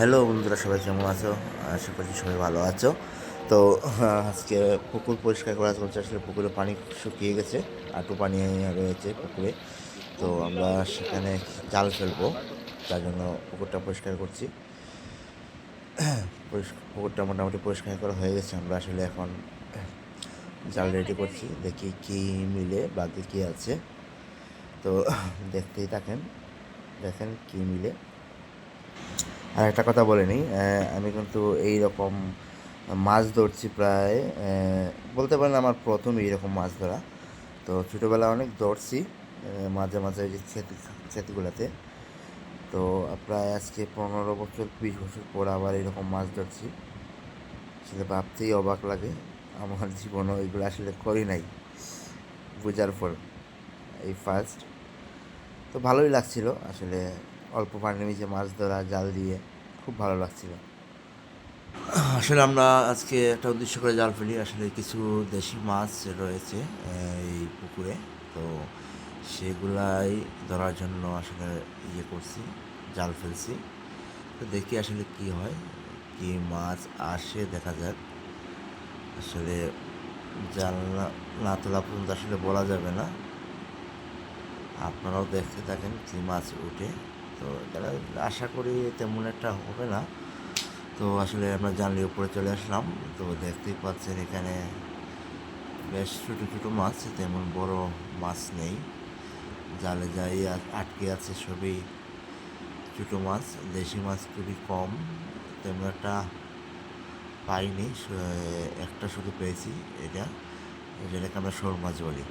Hello বন্ধুরা, সবাই কেমন আছো? আশা করছি সবাই ভালো আছো। তো, আজকে পুকুর পরিষ্কার করা চলছে আসলে পুকুরে পানি শুকিয়ে গেছে। আটু পানি রয়েছে পুকুরে। তো আমরা সেখানে জাল ফেলব, তার জন্য পুকুরটা পরিষ্কার করছি। পুকুরটা মোটামুটি পরিষ্কার করা হয়ে গেছে। আমরা আসলে এখন জাল রেডি করছি, দেখি কি মিলে বাকি কী আছে। তো দেখতেই থাকেন, দেখেন কি মিলে। আর একটা কথা বলে নিই আমি কিন্তু এই রকম মাছ ধরছি প্রায় বলতে পারেন আমার প্রথম এইরকম মাছ ধরা। তো ছোটোবেলায় অনেক ধরছি মাঝে মাঝে যে ক্ষেত ক্ষেতগুলোতে তো প্রায় আজকে পনেরো বছর, বিশ বছর পর আবার এরকম মাছ ধরছি। সেটা ভাবতেই অবাক লাগে, আমার জীবনও এগুলো আসলে করি নাই, বোঝার পর, এই ফার্স্ট তো ভালোই লাগছিল আসলে অল্প পানির নিচে মাছ ধরা, জাল দিয়ে খুব ভালো লাগছিল। আসলে আমরা আজকে একটা উদ্দেশ্য করে জাল ফেলি। আসলে কিছু দেশি মাছ রয়েছে এই পুকুরে। তো সেগুলাই ধরার জন্য আসলে ইয়ে করছি, জাল ফেলছি। তো দেখি আসলে কি হয়, কি মাছ আসে দেখা যাক। আসলে জাল না- তোলা পর্যন্ত আসলে বলা যাবে না। আপনারাও দেখতে থাকেন কি মাছ উঠে। তো তারা আশা করি তেমন একটা হবে না। তো আসলে আমরা জানলি উপরে চলে আসলাম। তো দেখতেই পাচ্ছেন এখানে বেশ ছোটো ছোটো মাছ, তেমন বড় মাছ নেই। জালে যাই আটকে আছে সবই ছোটো মাছ, দেশি মাছ খুবই কম। তেমন একটা পাইনি একটা শুধু পেয়েছি, এটা। যেটাকে আমরা শোল মাছ বলি।